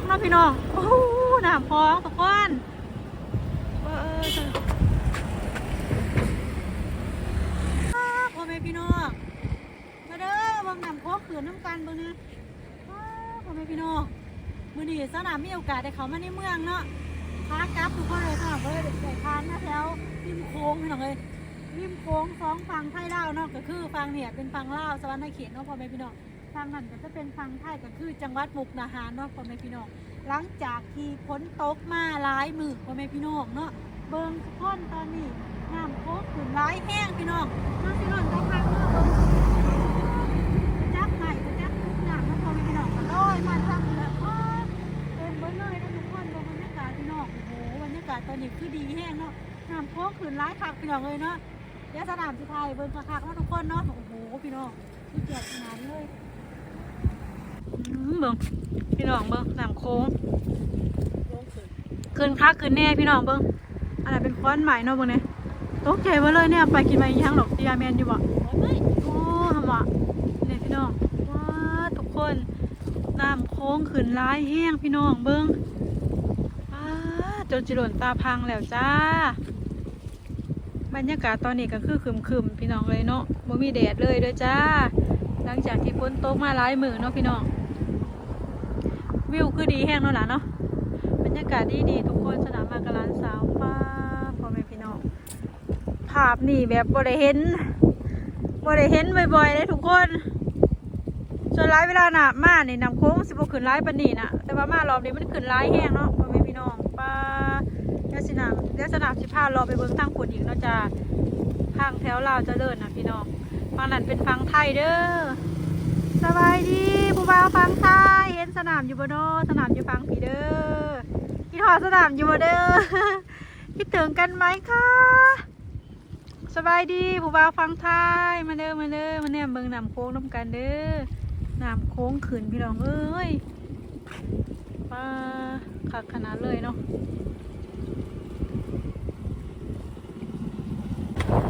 กเนาะพี่น้องโอ้โหน้ำพองทุกคนเออพ่อแม่พี่น้องมาเด้อบางน้ำพองขื่นน้ำกันเบางนะพ่อแม่พี่น้องมือดีสนามมีโอกาสได้เขามาในเมืองเนาะพากลับทุกคนเลยสนามเลยได้ทานมาแถวริมโค้งพี่น้องเลยริมโค้งสองฝั่งไทยลาวเนาะก็คือฝั่งเนี่ยเป็นฝั่งลาวสวรรค์เขตเนาะพ่อแม่พี่น้อง ฝั่งนั้นก็จะเป็นฝั่งไทยก็คือจังหวัดมุกดาหารเนาะพ่อแม่พี่น้อง หลังจากที่ฝนตกมาหลายมือพ่อแม่พี่น้องเนาะเบิ่งทุกคนตอนนี้น้ำโค้งขึ้นหลายแห้งพี่น้องน้องพี่น้องต้องพักเนาะเบิ่งจักใหม่กระจักทุกอย่างเนาะพ่อแม่พี่น้องก็ลอยมาทางนี้แล้วอ้าวเต็มเบิ่งเลยนะทุกคนเบิ่งบรรยากาศพี่น้องโอ้โหบรรยากาศตอนนี้คือดีแห้งเนาะน้ำโค้งขึ้นหลายคักพี่น้องเลยเนาะเดี๋ยวสนามสุไทยเบิ่งคักๆเนาะทุกคนเนาะโอ้โหพี่น้องนี่เกียรติขนาดเลย เบิ่งพี่น้องเบิ่งน้ำโค้งขึ้นคักขึ้นแน่พี่น้องเบิ่งอันนั้นเป็นค้อนใหม่เนาะเบิ่งเนี่ยตกใจเบ่เลยเนี่ยไปกินมาอีหยังหรอกตียาแมนอยู่บ่โอ้ทำวะเนี่ยพี่น้องว้าทุกคนน้ำโค้งขึ้นร้ายแห้งพี่น้องเบิ่งว้าจนจิหล่นตาพังแล้วจ้า บรรยากาศตอนนี้ก็คือคึมๆพี่น้องเลยเนาะบ่มีแดดเลยด้วยจ้า หลังจากที่ฝนตกมาหลายมือเนาะพี่น้อง วิวคือดีแห้งเนาะล่ะเนาะบรรยากาศดีดีทุกคนสนามมากรานสาวป้าพ่อแม่พี่น้องภาพนี่แบบบ่ได้เห็นบ่ได้เห็นบ่อยๆเลยทุกคนส่วนร้ายเวลาหนามานี่นำโค้งสิบ่ขึ้นร้ายปนนี้นะแต่ว่ามารอบนี้มันขึ้นร้ายแห้งเนาะพ่อแม่พี่น้องป้าเดี๋ยวสนามเดี๋ยวสนามสิพารอไปเบิ่งทางฝุ่นอีกเนาะจ้าทางแถวลาวจะเลิศนะพี่น้องฝั่งนั้นเป็นฝั่งไทยเด้อ สบายดีผู้บ่าวฝั่งไทยเห็นสนามอยู่บ่เนสนามอยู่ฝั่งพีเด้อคิดฮอสนามอยู่บ่เด้อคิดถึงกันไหมคะสบายดีผู้บ่าวฝั่งไทยมาเด้อมาเด้อมาเนี่ยเบิ่งน้ำโค้งน้ำกันเด้อน้ำโค้งขึ้นพี่น้องเอ้ยป้าคักขนาดเลยเนาะ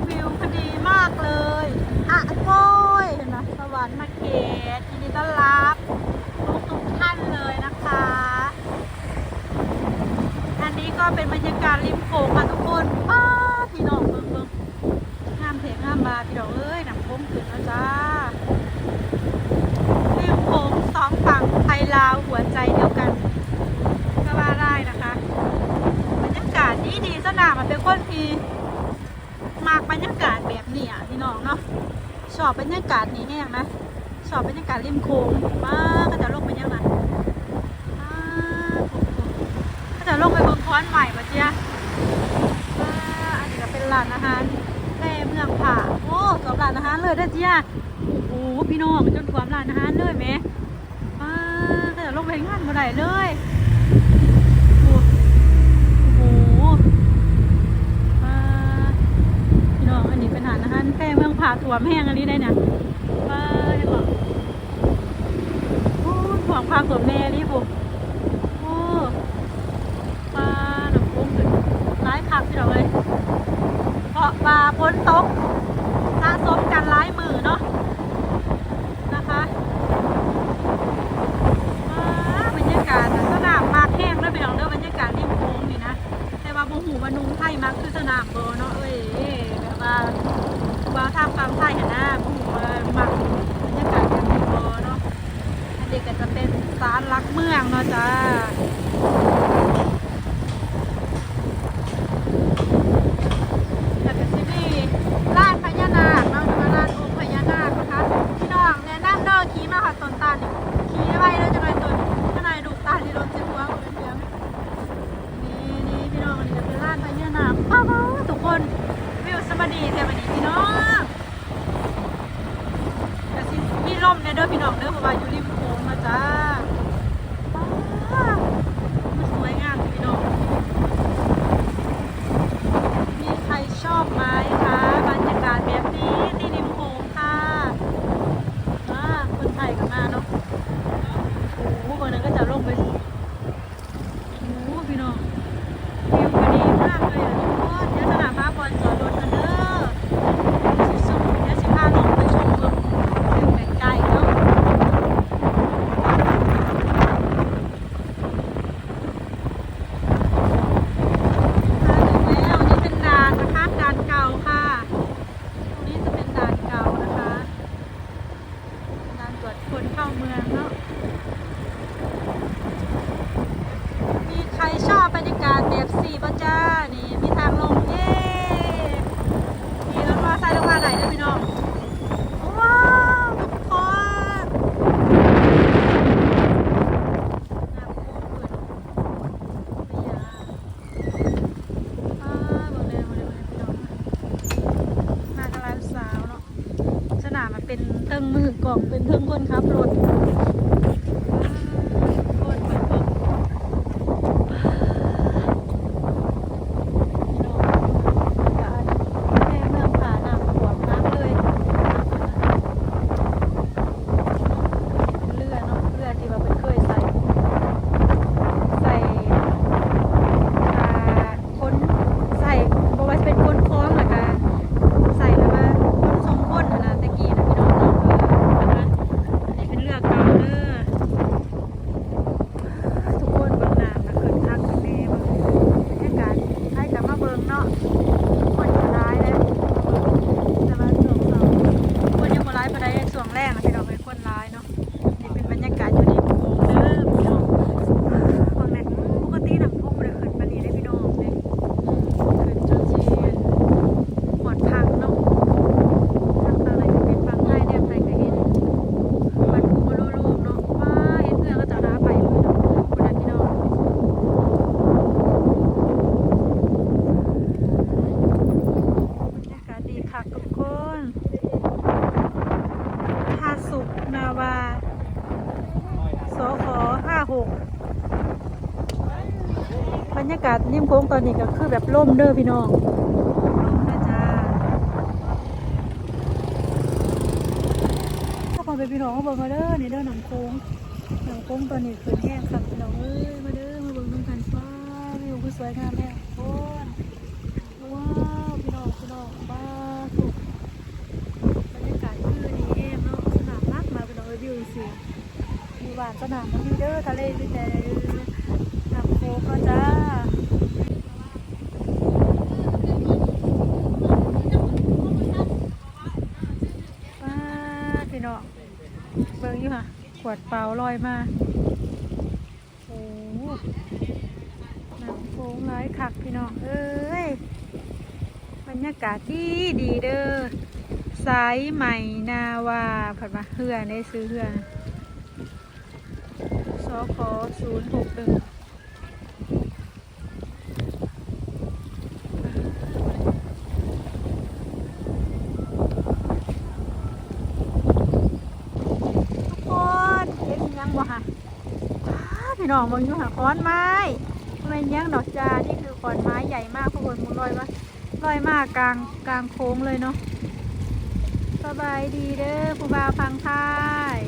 วิวพอดีมากเลย อะโก้ยเห็นไหมสวรรค์มาเขตยินดีต้อนรับทุกทุกท่านเลยนะคะ อันนี้ก็เป็นบรรยากาศริมโขงค่ะทุกคนป้าพี่น้องเบิ่งเบิ่งห้ามเพลงห้ามบาพี่น้องเอ้ยน้ำโค้งขึ้นแล้วจ้าริมโขงสองฝั่งไทยลาวหัวใจเดียวกันก็ว่าได้นะคะบรรยากาศดีดีสนามมันเป็นคนพี บรรยากาศแบบนี้อะพี่น้องเนาะชอบบรรยากาศนี้แห้งนะชอบบรรยากาศริมโค้งมากก็จะลงไปยังไงก็จะลงไปบิ่งค้อนใหม่ปะเจ๊ะอ่าอันนี้ก็เป็นร้านอาหารในเมืองผ่าโอ้สอบร้านอาหารเลยเด้อเจ๊ะโอ้โหพี่น้องจนท่วมร้านอาหารเลยไหมอ่าก็จะลงไปงานบ่ได้เลยโอ้โห อ่าพี่น้อง อันนี้เป็นอาหารอาหารแพร่เมืองผาถั่วแห้งอันนี้ได้เนี่ยป้าเห็นบอกโอ้ถั่วมผาถั่วแม่นี่ปุ๊โอ้ปลาหนังกุ้งขึ้นร้ายคักที่เราเลยเพราะปลาพ้นตก บรรยากาศแบบสี่บ้จ้า นี่มีทางลงเย้มีรถมาเตอร์ไซค์ลงมาไหนนะพี่น้องว้าวทุกคนน้ำพุ่งขึ้ไม่ยากอ่าบอกเลยบอกเลยบอกเลยพี่น้องมากระลานสาวเนาะสนามมันเป็นเทิงมือกล่องเป็นเครื่องคนขับรถ นาวา สขห้าหกบรรยากาศนิ่มโค้งตอนนี้ก็คือแบบร่มเด้อพี่น้องร่มนะจ้าถ้าคนไปพี่น้องเบิ่งมาเด้อนี่เด้อหนังโค้งหนังโค้งตอนนี้คือแห้งครับพี่น้องเอ้ยมาเด้อมาเบิ่งน้ำกันฟ้าวิวคือสวยงามแม่โอ้นว้าวพี่น้องพี่น้องบ้าสุดบรรยากาศคือดีแห้งเนาะสนามมากมาพี่น้องเอยวิวสิมีหวานสนามมันมีเด้อทะเลดีแต่หนังโคก็จ้าว้าพี่น้องเบิ่งอยู่ค่ะ ขวดเปล่าลอยมาโอ้โหน้ำโค้งร้ายคักพี่น้องเอ้ยบรรยากาศดีดีเด้อ สายใหม่นาวาผัดมาเฮือได้ซื้อเฮือนะสคศูนย์หกหนึ่งทุกคนเห็นยังบ่ค่ะพี่น้องมองอยู่ค่ะขอนไม้ไม่นยังดอกจานี่คือขอนไม้ใหญ่มากพวกคนมึงลอยมาลอยมากกลางกลางโค้งเลยเนาะ บายดีเด้อผู้บ่าวพังท้าย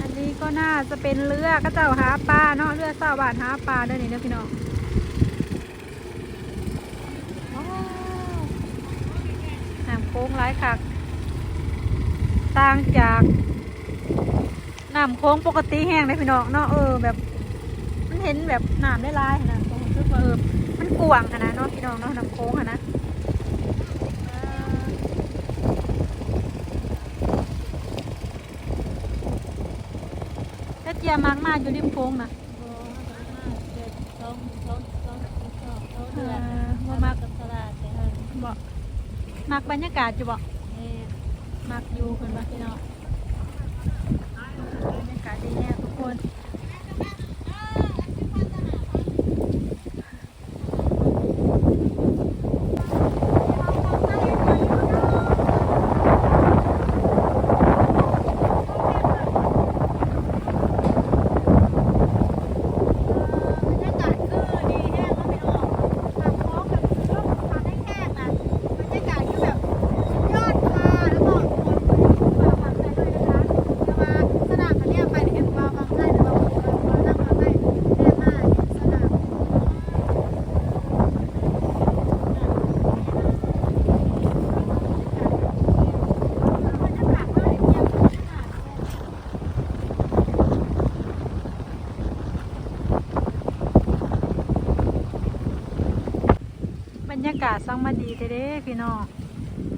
อันนี้ก็น่าจะเป็นเรือก็เจ้าหาปลาเนาะเรือสาวบานหาปลาเด้อนี่เด้อพี่น้องว้าวน้ำโค้งร้ายคักต่างจากน้ำโค้งปกติแห้งเลยพี่น้องเนาะเออแบบ มันเห็นแบบน้ำได้ลายนะผมรู้สึกว่าเออ มันกว้างขนาดเนาะพี่น้องเนาะน้ำโค้งอะนะอ่าแล้วเจียมากมากอยู่ริมโค้งนะเออว่ามากบอกมักบรรยากาศอยู่บอกมักอยู่คนมาพี่น้องบรรยากาศดีแน่ทุกคน บรรยากาศคือดีแน่แล้วพี่น้องทางโค้งแบบร่มทางให้แคบนะบรรยากาศคือแบบสุดยอดค่ะแล้วก็คนมาฟังได้ด้วยนะคะจะมาสนามกันเนี่ยไปเห็นว่าฟังได้หรือว่าเรานั่งฟังได้แน่มากสนาม บ รรยากาศซังมาดีเด้พี่น้อง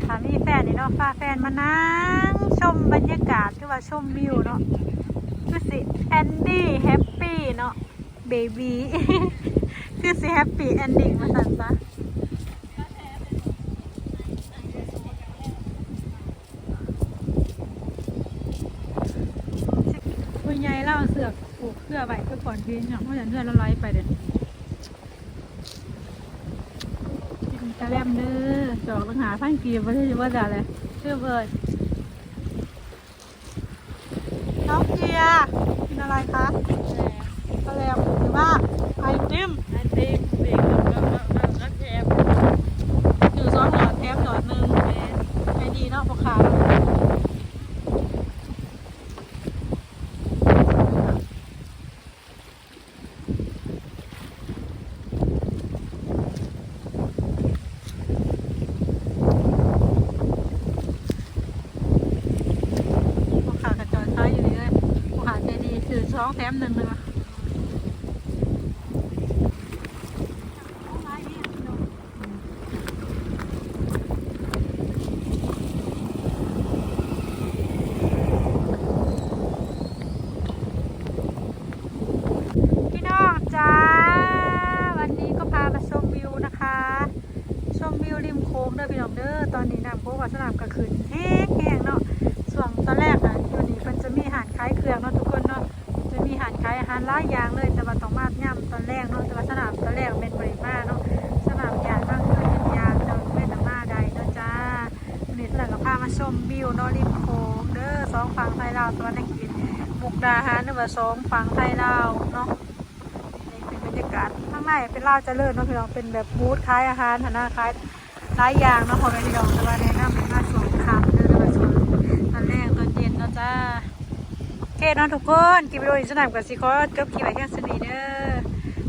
ถ้ามีแฟนนี่เนาะพาแฟนมานั่งชมบรรยากาศคือว่าชมวิวเนาะคือสิแอนดี้แฮปปี้เนาะเบบีคือสิแฮปปี้แอนดิ้งมาสั่นซะคุณยายเล่าเสือกปลูกเสื้อไว้เพื่อก่อนพี่เนาะเพราะอย่างเพื่อนเราไล่ไปเด็ด กินไก่แลมเด้อจอกต้องหาพันกีบไม่ใช่ว่าจะอะไรเชื่อเบอร์น้องเจียกินอะไรคะกระแลมหรือว่าไอติมไอติมเบรกก็ก็ก็ก็แถมอยู่ซอนหลอดแถมหลอดหนึ่งไอดีนาะพอขาพอขากระจอยท้ายอยู่เลยพอขาใจดีคือสองแถมหนึ่งเลยว่ะ พี่น้องจ้า วันนี้ก็พามาชมวิวนะคะ ชมวิวริมโค้งเด้อพี่น้องเด้อตอ นนี้น้ำโค้งวัสนามก็ขึ้นแห้งแห้งเนาะส่วนตอนแรกอะอยู่นี่มันจะมีอาหารคล้ายเครื่องเนาะทุกคนเนาะจะมีอา หารคล้ายอาหลายอย่างเลยแต่ว่าต้องมาย่ำตอนแรกเนาะแต่ว่าสนามตอนแรกเป็นบริมาเนาะสนามยางก็คือเป็นยางแต่ว่าไม่น้ำมาใดเนาะจ้าวันนี้สนามก็พามาชมวิวเนาะริมโค้งเด้อสองฝั่งไทยลาวตะวันตกกินมุกดาหารหรือว่าสองฝั่งไทยลาวเนาะนี่เป็นบรรยากาศข้างในเป็นลาวเจริญเนาะพี่น้องเป็นแบบบูธขายอาหารฐานะขายหลายอย่างเนาะของพี่น้องแต่ว่าแนะนำเป็นมาสวนคำเด้อมาสวนตอนแรกตอนเย็นเนาะจ้า เคเนอะทุกคนกินวิดีโอสนามกับซิคอสก็ขี่ไปแค่สนิทเด้อ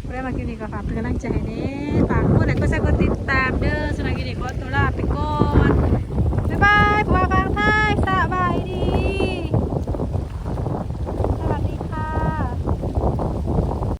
เรื่อมาคิวนี้ก็ฝากเป็นกำลังใจเด้อฝากพูดอะไรก็ใส่กดติดตามเด้อสนามกินนี้ก็ตัวลาไปก่อนบ๊ายบายบ๊ายบายค่ะ